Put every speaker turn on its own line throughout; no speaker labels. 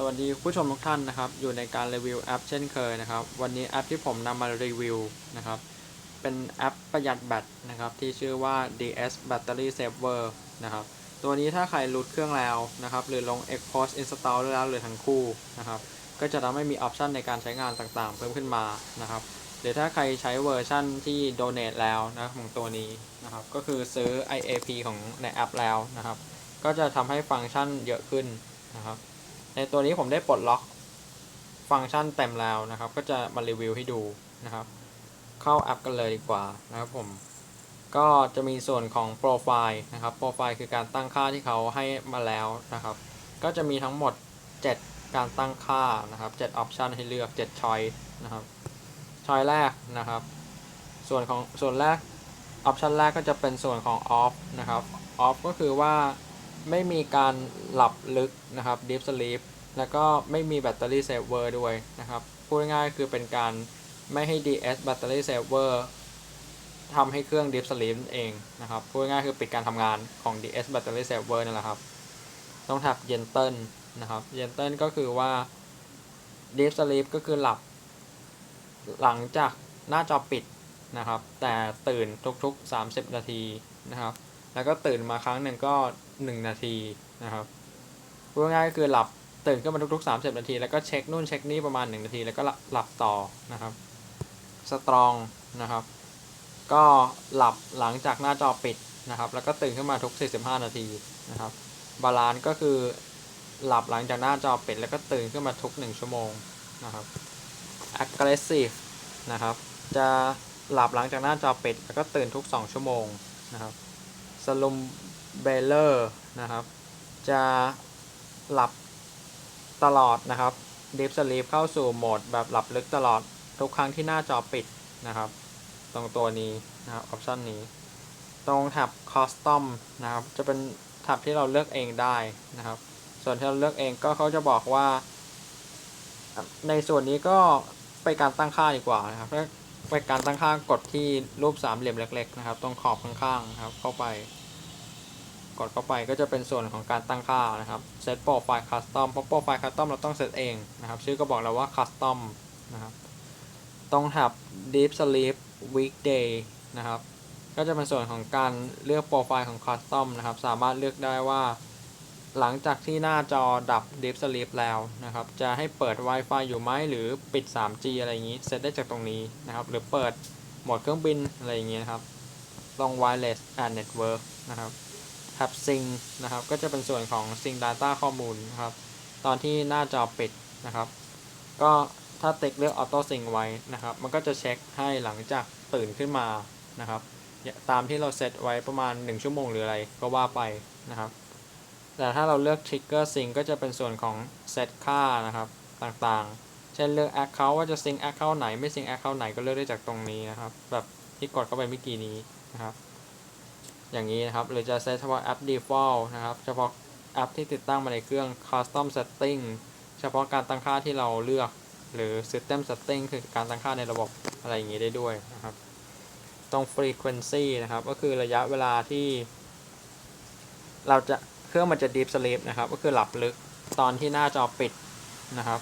สวัสดีผู้ชมทุกท่านนะครับ อยู่ในการรีวิวแอปเช่นเคยนะครับ วันนี้แอปที่ผมนำมารีวิวนะครับ เป็นแอปประหยัดแบตนะครับ ที่ชื่อว่า DS Battery Saver นะครับ ตัวนี้ถ้าใครรูดเครื่องแล้วนะครับ หรือลง Export Install แล้วหรือทั้งคู่นะครับ ก็จะทำให้มีออปชันในการใช้งานต่างๆ เพิ่มขึ้นมานะครับ หรือถ้าใครใช้เวอร์ชั่นที่ Donate แล้วนะของตัวนี้นะครับ ก็คือซื้อ IAP ของในแอปแล้วนะครับ ก็จะทำให้ฟังก์ชันเยอะขึ้นนะครับ ในตัวนี้ผมได้ปลดล็อกฟังก์ชันเต็มแล้วนะครับ ก็จะมารีวิวให้ดูนะครับ เข้าแอปกันเลยดีกว่านะครับผม ก็จะมีส่วนของโปรไฟล์นะครับ โปรไฟล์คือการตั้งค่าที่เขาให้มาแล้วนะครับ ก็จะมีทั้งหมด 7 การตั้งค่านะครับ7ออปชันให้เลือก7ช้อยนะครับช้อยแรกนะครับ ส่วนของส่วนแรกออปชันแรกก็จะเป็นส่วนของ off นะครับ off ก็คือว่า ไม่มีการหลับลึกนะครับ deep sleep แล้วก็ไม่มีแบตเตอรี่เซฟเวอร์ด้วยนะครับ พูดง่ายๆคือเป็นการไม่ให้ DS Battery Saver ทำให้เครื่อง Deep Sleep เองนะครับ พูดง่ายๆคือปิดการทำงานของ DS Battery Saver นั่นแหละครับ ต้องแท็บ Gentle นะครับ Gentle ก็คือว่า Deep Sleep ก็คือหลับ หลังจากหน้าจอปิดนะครับ แต่ตื่นทุกๆ 30 นาทีนะครับ แล้วก็ตื่นมาครั้งหนึ่งก็ 1 นาทีนะครับพูดง่ายก็คือหลับตื่นขึ้นมาทุกๆ 30 นาที แล้วก็เช็คนู่นเช็คนี่ประมาณ 1 นาที แล้วก็หลับหลับต่อนะครับสตรองนะครับ ก็หลับหลังจากหน้าจอปิดนะครับ แล้วก็ตื่นขึ้นมาทุก 45 นาทีนะครับบาลานซ์ก็คือหลับหลังจากหน้าจอปิด แล้วก็ตื่นขึ้นมาทุก 1 ชั่วโมงนะครับ aggressive นะครับ จะหลับหลังจากหน้าจอปิด แล้วก็ตื่นทุก 2 ชั่วโมงนะครับ slum beller นะครับ จะหลับตลอดนะครับ deep sleep เข้าสู่โหมดแบบหลับลึกตลอดทุกครั้งที่หน้าจอปิดนะครับ ตรงตัวนี้นะครับออปชันนี้ ตรงแท็บ custom นะครับ จะเป็นแท็บที่เราเลือกเองได้นะครับ ส่วนที่เราเลือกเองก็เขาจะบอกว่า ในส่วนนี้ก็ไปการตั้งค่าดีกว่านะครับไปการตั้งค่ากดที่รูปสามเหลี่ยมเล็ก ๆ นะครับ ตรงขอบข้างๆนะครับเข้าไป กดเข้าไปก็จะเป็นส่วนของการตั้งค่านะครับ set profile custom เพราะ profile custom เราต้องเซตเองนะครับ ชื่อก็บอกแล้วว่า custom นะครับ ตรงแท็บ deep sleep weekday นะครับ ก็จะเป็นส่วนของการเลือกโปรไฟล์ของ custom นะครับ สามารถเลือกได้ว่า หลังจากที่หน้าจอดับ deep sleep แล้วนะครับ จะให้เปิด Wi-Fi อยู่ไหมหรือปิด 3G อะไรอย่างนี้เซตได้จากตรงนี้นะครับ หรือเปิดโหมดเครื่องบินอะไรอย่างนี้นะครับตรง wireless and network นะครับ แท็บ sync นะครับ ก็จะเป็นส่วนของ sync data ข้อมูลนะครับ ตอนที่หน้าจอปิดนะครับ ก็ถ้าติ๊กเลือก auto sync ไว้นะครับ มันก็จะเช็คให้หลังจากตื่นขึ้นมานะครับ ตามที่เราเซตไว้ประมาณ 1 ชั่วโมงหรืออะไรก็ว่าไปนะครับ แต่ถ้าเราเลือก trigger sync ก็จะเป็นส่วนของเซตค่านะครับต่างๆ เช่นเลือก account ว่าจะ sync account ไหนไม่ sync account ไหนก็เลือกได้จากตรงนี้นะครับ แบบที่กดเข้าไปเมื่อกี้นี้นะครับ อย่างนี้นะครับ หรือจะเซตเฉพาะแอป default นะครับ เฉพาะแอปที่ติดตั้งมาในเครื่อง custom setting เฉพาะการตั้งค่าที่เราเลือก หรือ system setting คือการตั้งค่าในระบบอะไรอย่างนี้ได้ด้วยนะครับ ตรง frequency นะครับ ก็คือระยะเวลาที่ เราจะเครื่องมันจะ deep sleep นะครับ ก็คือหลับลึกตอนที่หน้าจอปิดนะครับ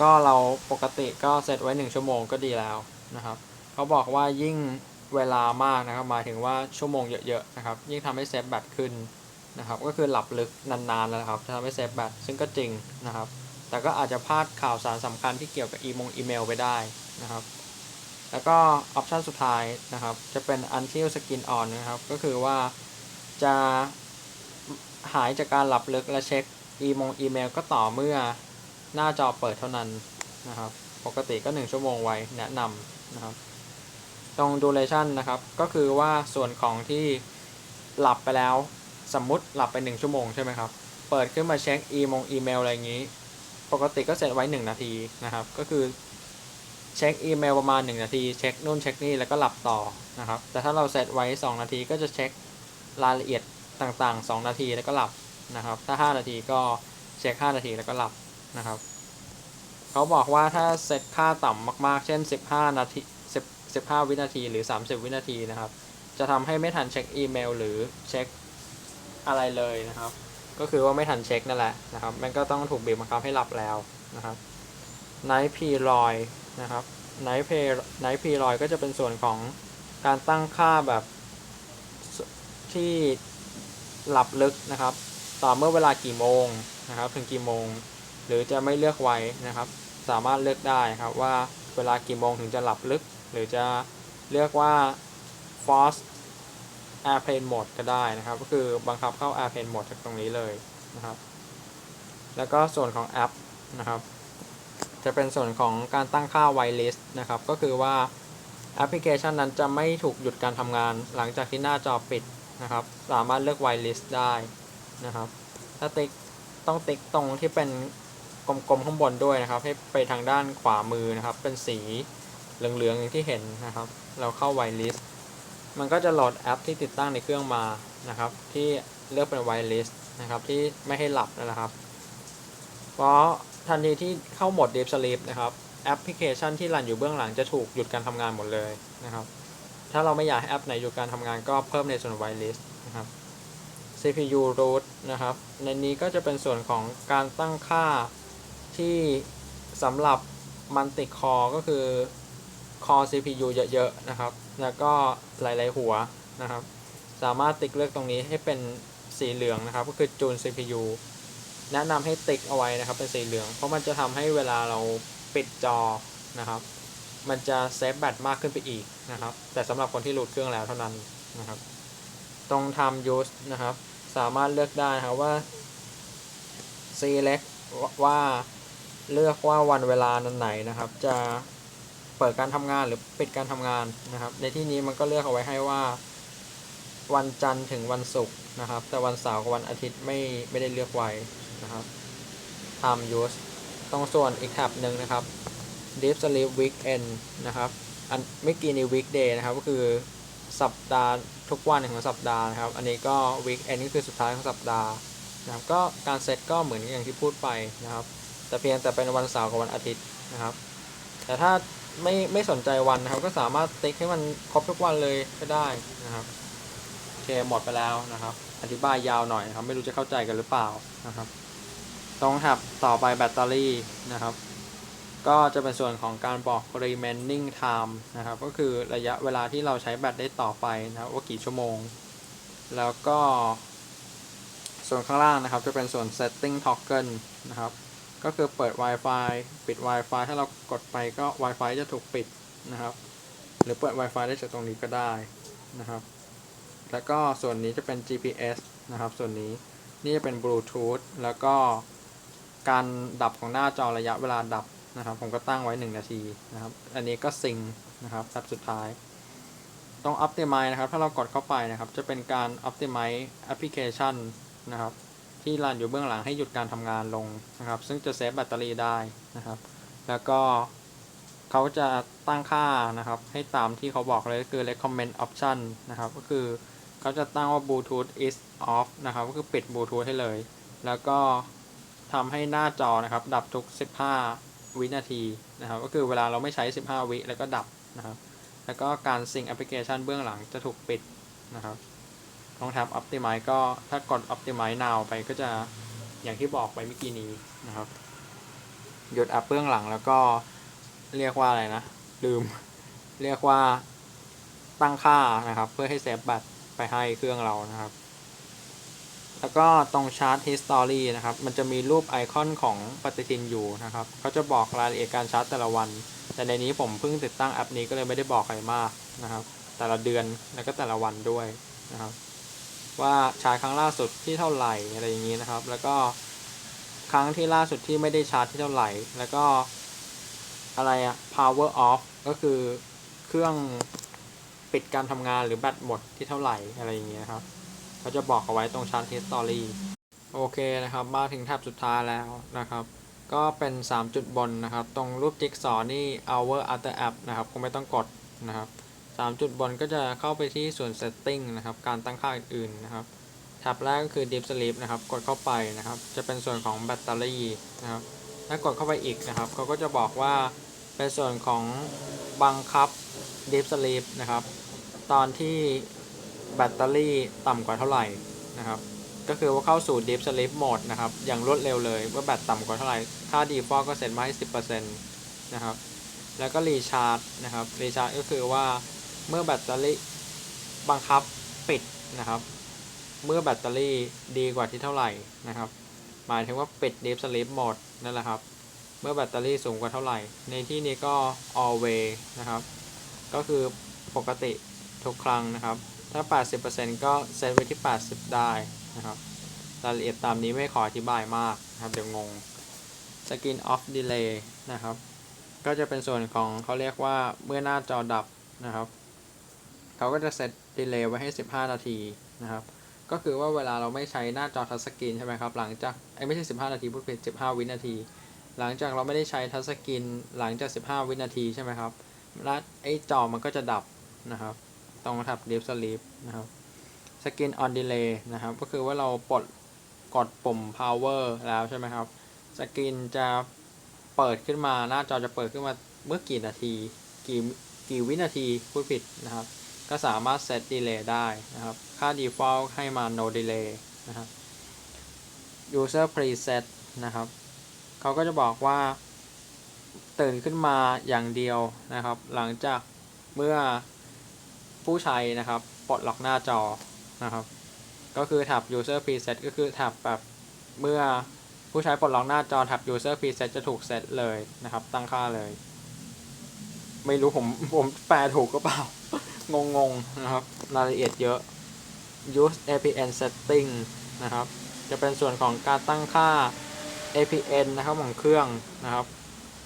ก็เราปกติก็เซตไว้ 1 ชั่วโมงก็ดีแล้วนะครับ เขาบอกว่ายิ่ง เวลามากนะครับหมายถึงว่าชั่วโมงเยอะๆนะครับยิ่งทำให้เซฟแบตขึ้นนะครับก็คือหลับลึกนานๆแล้วครับจะทำให้เซฟแบตซึ่งก็จริงนะครับ แต่ก็อาจจะพลาดข่าวสารสำคัญที่เกี่ยวกับอีมงอีเมลไปได้นะครับแล้วก็ออปชันสุดท้ายนะครับ จะเป็น until skin on นะครับ ก็คือว่าจะหายจากการหลับลึกและเช็คอีมงอีเมลก็ต่อเมื่อหน้าจอเปิดเท่านั้นนะครับ ปกติก็ 1 ชั่วโมงไว้แนะนำนะครับ ตรง duration นะครับ ก็คือว่าส่วนของที่หลับไปแล้วสมมุติหลับไป 1 ชั่วโมงใช่ไหมครับ เปิดขึ้นมาเช็คอีมงอีเมลอะไรอย่างนี้ ปกติก็เสร็จไว้ 1 นาทีนะครับ ก็คือเช็คอีเมลประมาณ 1 นาที เช็คนู่นเช็คนี่แล้วก็หลับต่อนะครับ แต่ถ้าเราเสร็จไว้ 2 นาทีก็จะเช็ครายละเอียดต่างๆ 2 นาทีแล้วก็หลับนะครับ ถ้า 5 นาทีก็เช็ค 5 นาทีแล้วก็หลับนะครับ เขาบอกว่าถ้าเซตค่าต่ำมากๆ เช่น 15 นาที 15 วินาทีหรือ 30 วินาทีนะครับ จะทำให้ไม่ทันเช็คอีเมลหรือเช็คอะไรเลยนะครับ ก็คือว่าไม่ทันเช็คนั่นแหละนะครับมันก็ต้องถูกบีบบังคับให้หลับแล้วนะครับ Night p r o y นะครับ Night p Night p r o y ก็จะเป็นส่วนของการตั้งค่าแบบที่หลับลึกนะครับ ต่อเมื่อเวลากี่โมงนะครับ ถึงกี่โมง หรือจะไม่เลือกไว้นะครับ สามารถเลือกได้ครับว่าเวลากี่โมงถึงจะหลับลึก หรือจะเลือกว่า force airplane mode ก็ได้นะครับ ก็คือบังคับเข้า airplane mode จากตรงนี้เลยนะครับ แล้วก็ส่วนของแอปนะครับ จะเป็นส่วนของการตั้งค่า whitelist นะครับ ก็คือว่าแอปพลิเคชันนั้นจะไม่ถูกหยุดการทำงานหลังจากที่หน้าจอปิดนะครับ สามารถเลือก whitelist ได้นะครับ ถ้าติ๊กต้องติ๊กตรงที่เป็นกลมๆข้างบนด้วยนะครับ ให้ไปทางด้านขวามือนะครับ เป็นสี เหลืองๆอย่างที่เห็นนะครับ เราเข้า whitelist มันก็จะโหลดแอปที่ติดตั้งในเครื่องมานะครับ ที่เลือกเป็น whitelist นะครับที่ไม่ให้หลับนะครับ เพราะทันทีที่เข้าโหมด Deep Sleep นะครับแอปพลิเคชันที่รันอยู่เบื้องหลังจะถูกหยุดการทำงานหมดเลยนะครับ ถ้าเราไม่อยากให้แอปไหนหยุดการทำงานก็เพิ่มในส่วน whitelist นะครับ CPU root นะครับ ในนี้ก็จะเป็นส่วนของการตั้งค่าที่สำหรับมันติคอก็คือ core CPU เยอะๆนะครับ แล้วก็หลายๆหัวนะครับ สามารถติ๊กเลือกตรงนี้ให้เป็นสีเหลืองนะครับ ก็คือจูน CPU แนะนำให้ติ๊กเอาไว้นะครับเป็นสีเหลือง เพราะมันจะทำให้เวลาเราปิดจอนะครับ มันจะเซฟแบตมากขึ้นไปอีกนะครับ แต่สำหรับคนที่รูดเครื่องแล้วเท่านั้นนะครับ ตรง time use นะครับ สามารถเลือกได้นะครับว่า select ว่าเลือกว่าวันเวลานั้นไหนนะครับ จะ เปิดการทำงานหรือปิดการทำงานนะครับ ในที่นี้มันก็เลือกเอาไว้ให้ว่า วันจันทร์ถึงวันศุกร์นะครับ แต่วันเสาร์กับวันอาทิตย์ไม่ไม่ได้เลือกไว้นะครับ time use ตรงส่วนอีกแท็บหนึ่งนะครับ deep sleep weekend นะครับอันเมื่อกี้นี้ weekday นะครับก็คือสัปดาห์ทุกวันของสัปดาห์นะครับ อันนี้ก็ weekend ก็คือสุดท้ายของสัปดาห์นะครับก็การเซตก็เหมือนอย่างที่พูดไปนะครับ แต่เพียงแต่เป็นวันเสาร์กับวันอาทิตย์นะครับ แต่ถ้า ไม่ไม่สนใจวันนะครับ ก็สามารถติ๊กให้มันครบทุกวันเลยก็ได้นะครับโอเคหมดไปแล้วนะครับ อธิบายยาวหน่อยนะครับ ไม่รู้จะเข้าใจกันหรือเปล่านะครับ ตรงแท็บต่อไปแบตเตอรี่นะครับ ก็จะเป็นส่วนของการบอก remaining time นะครับ ก็คือระยะเวลาที่เราใช้แบตได้ต่อไปนะครับว่ากี่ชั่วโมง แล้วก็ ส่วนข้างล่างนะครับ จะเป็นส่วน setting toggle นะครับ ก็คือเปิด Wi-Fi ปิด Wi-Fi ถ้าเรากดไปก็ Wi-Fi จะถูกปิดนะครับ หรือเปิด Wi-Fi ได้จากตรงนี้ก็ได้นะครับ แล้วก็ส่วนนี้จะเป็น GPS นะครับ ส่วนนี้นี่จะเป็น Bluetooth แล้วก็การดับของหน้าจอระยะเวลาดับนะครับ ผมก็ตั้งไว้ 1 นาทีนะครับ อันนี้ก็ซิงนะครับแท็บสุดท้ายตรง Optimize นะครับ ถ้าเรากดเข้าไปนะครับ จะเป็นการ Optimize Application นะครับ ที่รันอยู่เบื้องหลังให้หยุดการทำงานลงนะครับ ซึ่งจะเซฟแบตเตอรี่ได้นะครับ แล้วก็เขาจะตั้งค่านะครับ ให้ตามที่เขาบอกเลยก็คือ recommend option นะครับ ก็คือเขาจะตั้งว่า Bluetooth is off นะครับ ก็คือปิด Bluetooth ให้เลย แล้วก็ทำให้หน้าจอนะครับ ดับทุก 15 วินาทีนะครับ ก็คือเวลาเราไม่ใช้ 15 วิแล้วก็ดับนะครับ แล้วก็การซิงแอปพลิเคชันเบื้องหลังจะถูกปิดนะครับ ลองแท็บ Optimize ก็ถ้ากด Optimize now ไปก็จะอย่างที่บอกไปเมื่อกี้นี้นะครับ หยุดแอปเบื้องหลังแล้วก็เรียกว่าอะไรนะ ลืม เรียกว่าตั้งค่านะครับ เพื่อให้เซฟแบตรไปให้เครื่องเรานะครับ แล้วก็ตรง Chart History นะครับ มันจะมีรูปไอคอนของปฏิทินอยู่นะครับเขาจะบอกรายละเอียดการชาร์จแต่ละวัน แต่ในนี้ผมเพิ่งติดตั้งแอปนี้ก็เลยไม่ได้บอกอะไรมากนะครับ แต่ละเดือนแล้วก็แต่ละวันด้วยนะครับ ว่าชาร์จครั้งล่าสุดที่เท่าไหร่อะไรอย่างนี้นะครับ แล้วก็ครั้งที่ล่าสุดที่ไม่ได้ชาร์จที่เท่าไหร่ แล้วก็อะไรอะ power off ก็คือเครื่องปิดการทำงานหรือแบตหมดที่เท่าไหร่อะไรอย่างเงี้ยครับเขาจะบอกเอาไว้ตรงชาร์จ history โอเคนะครับ มาถึงแท็บสุดท้ายแล้วนะครับ ก็เป็น 3 จุดบนนะครับ ตรงรูปจิ๊กซอว์นี่ hour other app นะครับคงไม่ต้องกดนะครับ 3 จุดบนก็จะเข้าไปที่ส่วน setting นะครับ การตั้งค่าอื่นๆนะครับแท็บแรกก็คือ deep sleep นะครับ กดเข้าไปนะครับ จะเป็นส่วนของแบตเตอรี่นะครับ ถ้ากดเข้าไปอีกนะครับ เขาก็จะบอกว่าเป็นส่วนของบังคับ deep sleep นะครับ ตอนที่แบตเตอรี่ต่ำกว่าเท่าไหร่นะครับ ก็คือว่าเข้าสู่ Deep Sleep Mode นะครับ อย่างรวดเร็วเลยเมื่อแบตต่ำกว่าเท่าไหร่ ค่า Default ก็เซ็ตมาให้ 10%นะครับ แล้วก็รีชาร์จนะครับ รีชาร์จก็คือว่า เมื่อแบตเตอรี่บังคับปิดนะครับ เมื่อแบตเตอรี่ดีกว่าที่เท่าไหร่นะครับ หมายถึงว่าปิด Deep Sleep Mode นั่นแหละครับ เมื่อแบตเตอรี่สูงกว่าเท่าไหร่ ในที่นี้ก็ always นะครับ ก็คือปกติทุกครั้งนะครับ ถ้า 80%ก็เซตไว้ที่ 80 ได้นะครับ รายละเอียดตามนี้ไม่ขออธิบายมากนะครับเดี๋ยวงง Skin off delay นะครับ ก็จะเป็นส่วนของเขาเรียกว่าเมื่อหน้าจอดับนะครับ เขาก็จะเซต delay ไว้ให้ 15 นาทีนะครับ ก็คือว่าเวลาเราไม่ใช้หน้าจอทัชสกรีนใช่ไหมครับ หลังจากไอ้ไม่ใช่ 15 นาทีพูดผิด15 วินาที หลังจากเราไม่ได้ใช้ทัชสกรีนหลังจาก 15 วินาทีใช่ไหมครับแล้วไอ้จอมันก็จะดับนะครับ ตรงทับ Deep Sleep นะครับ Skin on Delay นะครับ ก็คือว่าเราปลดกดปุ่ม power แล้วใช่ไหมครับ สกรีนจะเปิดขึ้นมาหน้าจอจะเปิดขึ้นมาเมื่อกี่นาที กี่กี่วินาทีพูดผิดนะครับ ก็สามารถเซต delay ได้นะครับ ค่า default ให้มา no delay นะครับ user preset นะครับ เขาก็จะบอกว่า ตื่นขึ้นมาอย่างเดียวนะครับ หลังจากเมื่อผู้ใช้นะครับปลดล็อกหน้าจอนะครับ ก็คือแท็บ user preset ก็คือแท็บแบบเมื่อผู้ใช้ปลดล็อกหน้าจอแท็บ user preset จะถูกเซตเลยนะครับ ตั้งค่าเลย ไม่รู้ผมผมแปลถูกก็เปล่า งงๆนะครับ รายละเอียดเยอะ use APN setting นะครับ จะเป็นส่วนของการตั้งค่า APN นะครับของเครื่องนะครับ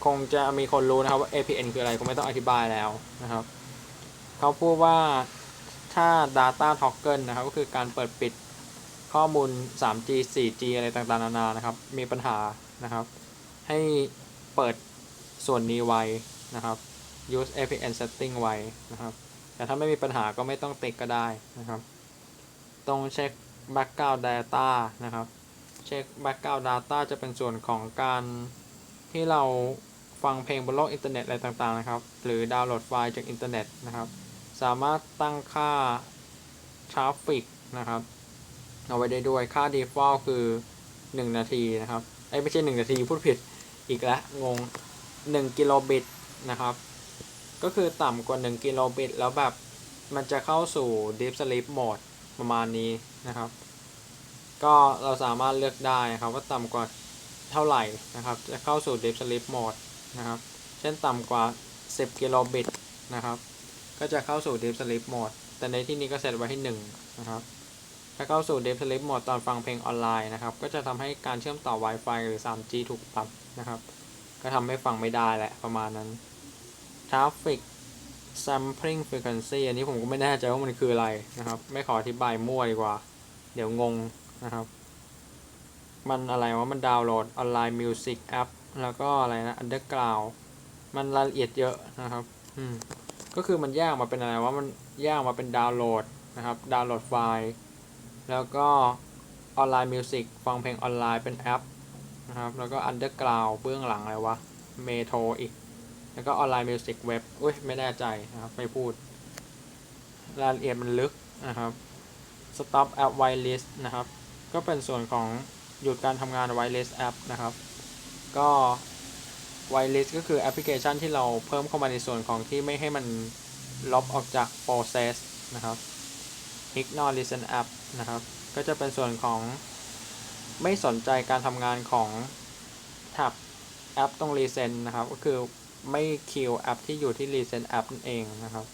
คงจะมีคนรู้นะครับว่า APN คืออะไรคงไม่ต้องอธิบายแล้วนะครับ เขาพูดว่าถ้า data toggle นะครับก็คือการเปิดปิดข้อมูล 3G 4G อะไรต่างๆ นานานะครับ มีปัญหานะครับ ให้เปิดส่วนนี้ไว้นะครับ use APN setting ไว้นะครับ แต่ถ้าไม่มีปัญหาก็ไม่ต้องติดก็ได้นะครับตรงเช็ค background data นะครับ เช็ค background data จะเป็นส่วนของการที่เราฟังเพลงบนโลกอินเทอร์เน็ตอะไรต่างๆนะครับ หรือดาวน์โหลดไฟล์จากอินเทอร์เน็ตนะครับ สามารถตั้งค่า traffic นะครับ เอาไว้ได้ด้วยค่า default คือ 1 นาทีนะครับ ไอ้ไม่ใช่ 1 นาทีพูดผิดอีกแล้วงง 1 กิโลบิตนะครับ ก็คือต่ำกว่า 1 กิโลบิต แล้วแบบมันจะเข้าสู่ deep sleep mode ประมาณนี้นะครับ ก็เราสามารถเลือกได้นะครับว่าต่ำกว่าเท่าไหร่นะครับ จะเข้าสู่ deep sleep mode นะครับ เช่นต่ำกว่า 10 กิโลบิตนะครับ ก็จะเข้าสู่ deep sleep mode แต่ในที่นี้ก็เซตไว้ให้1นะครับ ถ้าเข้าสู่ deep sleep mode ตอนฟังเพลงออนไลน์นะครับ ก็จะทำให้การเชื่อมต่อ Wi-Fi หรือ 3G ถูกตัดนะครับ ก็ทำให้ฟังไม่ได้แหละประมาณนั้น traffic sampling frequency อันนี้ผมก็ไม่แน่ใจว่ามันคืออะไรนะครับ ไม่ขออธิบายมั่วดีกว่า เดี๋ยวงงนะครับ มันอะไรวะ มันดาวน์โหลดออนไลน์มิวสิกแอปแล้วก็อะไรนะ underground มันรายละเอียดเยอะนะครับอืมก็คือมันแยกมาเป็นอะไรว่ามันแยกมาเป็นดาวน์โหลดนะครับ ดาวน์โหลดไฟล์ แล้วก็ออนไลน์มิวสิกฟังเพลงออนไลน์เป็นแอปนะครับ แล้วก็ underground เบื้องหลังอะไรวะ เมโทรอีก แล้วก็ออนไลน์มิวสิกเว็บอุ้ยไม่แน่ใจนะครับ ไม่พูด รายละเอียดมันลึกนะครับ stop app whitelist นะครับ ก็เป็นส่วนของหยุดการทำงาน whitelist app นะครับ ก็ whitelist ก็คือแอปพลิเคชันที่เราเพิ่มเข้ามาในส่วนของที่ไม่ให้มันลบออกจาก process นะครับ ignore recent app นะครับ ก็จะเป็นส่วนของไม่สนใจการทำงานของแท็บแอปตรง recent นะครับ ก็คือ ไม่คิวแอปที่อยู่ที่ recent app นั่นเองนะครับ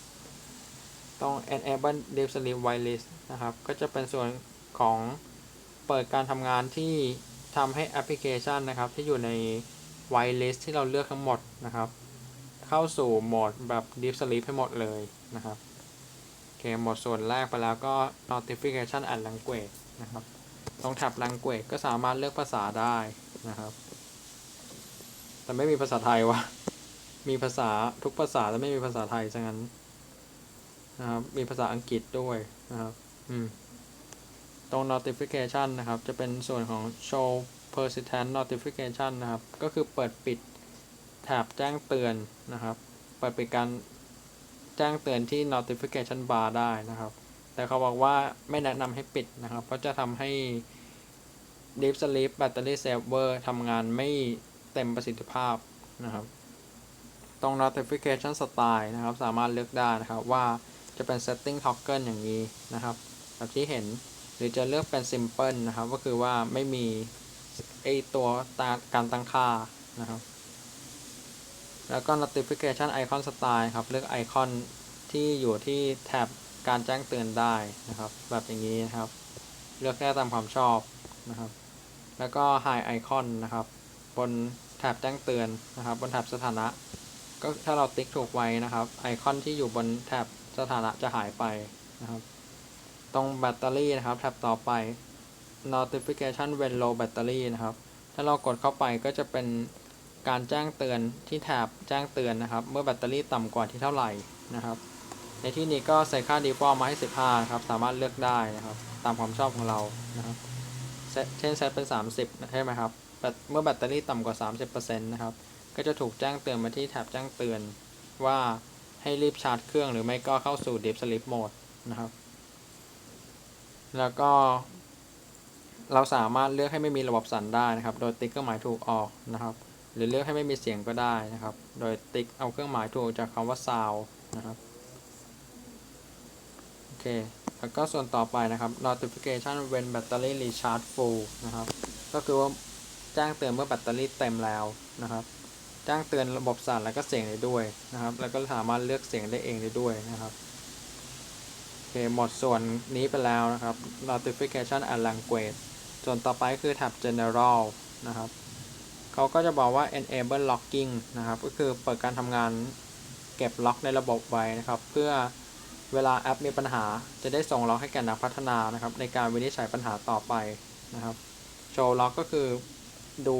ต้อง enable deep sleep whitelist นะครับ ก็จะเป็นส่วนของเปิดการทำงานที่ทำให้แอปพลิเคชันนะครับ ที่อยู่ใน whitelist ที่เราเลือกทั้งหมดนะครับ เข้าสู่โหมดแบบ deep sleep ให้หมดเลยนะครับโอเคหมดส่วนแรกไปแล้วก็ notification and language นะครับ ตรงแท็บ language ก็สามารถเลือกภาษาได้นะครับ แต่ไม่มีภาษาไทยวะ มีภาษาทุกภาษาแต่ไม่มีภาษาไทยซะงั้นนะครับ มีภาษาอังกฤษด้วยนะครับ อืม ตรง notification นะครับ จะเป็นส่วนของ show persistent notification นะครับ ก็คือเปิดปิดแท็บแจ้งเตือนนะครับ เปิดปิดการแจ้งเตือนที่ notification bar ได้นะครับ แต่เขาบอกว่าไม่แนะนำให้ปิดนะครับ เพราะจะทำให้ Deep Sleep Battery Saver ทำงานไม่เต็มประสิทธิภาพนะครับ ตรง notification style นะครับ สามารถเลือกได้นะครับว่าจะเป็น setting toggle อย่างนี้นะครับแบบที่เห็นหรือจะเลือกเป็น simple นะครับ ก็คือว่าไม่มีไอตัวตาการตั้งค่านะครับ แล้วก็ notification icon style ครับ เลือกไอคอนที่อยู่ที่แท็บการแจ้งเตือนได้นะครับ แบบอย่างนี้นะครับ เลือกแค่ตามความชอบนะครับ แล้วก็ hide icon นะครับ บนแท็บแจ้งเตือนนะครับ บนแท็บสถานะ ก็ถ้าเราติ๊กถูกไว้นะครับ ไอคอนที่อยู่บนแท็บสถานะจะหายไปนะครับ ตรงแบตเตอรี่นะครับแท็บต่อไป notification when low battery นะครับ ถ้าเรากดเข้าไปก็จะเป็นการแจ้งเตือนที่แท็บแจ้งเตือนนะครับ เมื่อแบตเตอรี่ต่ำกว่าที่เท่าไหร่นะครับ ในที่นี้ก็ใส่ค่า default มาให้ 15นะครับ สามารถเลือกได้นะครับ ตามความชอบของเรานะครับ เช่นเซตเป็น 30 ใช่ไหมครับ เมื่อแบตเตอรี่ต่ำกว่า 30%นะครับ ก็จะถูกแจ้งเตือนมาที่แท็บแจ้งเตือนว่าให้รีบชาร์จเครื่องหรือไม่ก็เข้าสู่ Deep Sleep Mode นะครับ แล้วก็ เราสามารถเลือกให้ไม่มีระบบสั่นได้นะครับ โดยติ๊กเครื่องหมายถูกออกนะครับ หรือเลือกให้ไม่มีเสียงก็ได้นะครับ โดยติ๊กเอาเครื่องหมายถูกจากคำว่า sound นะครับ โอเค แล้วก็ส่วนต่อไปนะครับ notification when battery recharge full นะครับ ก็คือว่าแจ้งเตือนเมื่อแบตเตอรี่เต็มแล้วนะครับ แจ้งเตือนระบบสั่นแล้วก็เสียงได้ด้วยนะครับ แล้วก็สามารถเลือกเสียงได้เองได้ด้วยนะครับโอเคหมดส่วนนี้ไปแล้วนะครับ notification and language ส่วนต่อไปคือแท็บ general นะครับเขาก็จะบอกว่า enable locking นะครับ ก็คือเปิดการทำงานเก็บล็อกในระบบไว้นะครับ เพื่อเวลาแอปมีปัญหาจะได้ส่งล็อกให้แก่นักพัฒนานะครับ ในการวินิจฉัยปัญหาต่อไปนะครับ show log ก็คือดู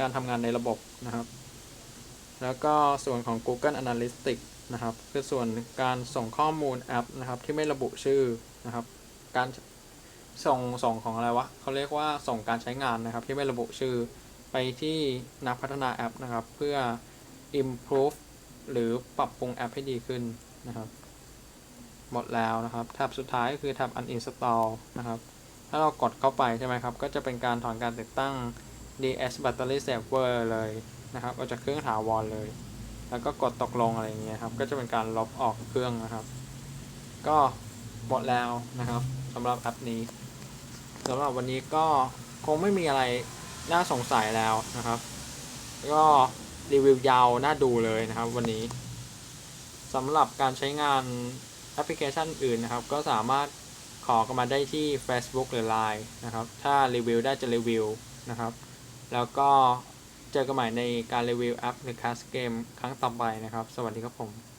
การทำงานในระบบนะครับ แล้วก็ส่วนของ Google Analytics นะครับ คือส่วนการส่งข้อมูลแอปนะครับ ที่ไม่ระบุชื่อนะครับ การส่งส่งของอะไรวะเขาเรียกว่าส่งการใช้งานนะครับ ที่ไม่ระบุชื่อไปที่นักพัฒนาแอปนะครับ เพื่อ improve หรือปรับปรุงแอปให้ดีขึ้นนะครับ หมดแล้วนะครับแท็บสุดท้ายก็คือแท็บ uninstall นะครับ ถ้าเรากดเข้าไปใช่ไหมครับ ก็จะเป็นการถอนการติดตั้ง DS Battery Saver เลย นะครับออกจากเครื่องถาวรเลย แล้วก็กดตกลงอะไรเงี้ยครับ ก็จะเป็นการลบออกเครื่องนะครับ ก็หมดแล้วนะครับสำหรับแอปนี้สำหรับวันนี้ก็คงไม่มีอะไรน่าสงสัยแล้วนะครับ ก็รีวิวยาวน่าดูเลยนะครับ วันนี้สำหรับการใช้งานแอปพลิเคชันอื่นนะครับ ก็สามารถขอกันมาได้ที่ Facebook หรือ Line นะครับ ถ้ารีวิวได้จะรีวิวนะครับ แล้วก็ เจอกันใหม่ในการรีวิวแอปหรือคลาสเกมครั้งต่อไปนะครับ สวัสดีครับผม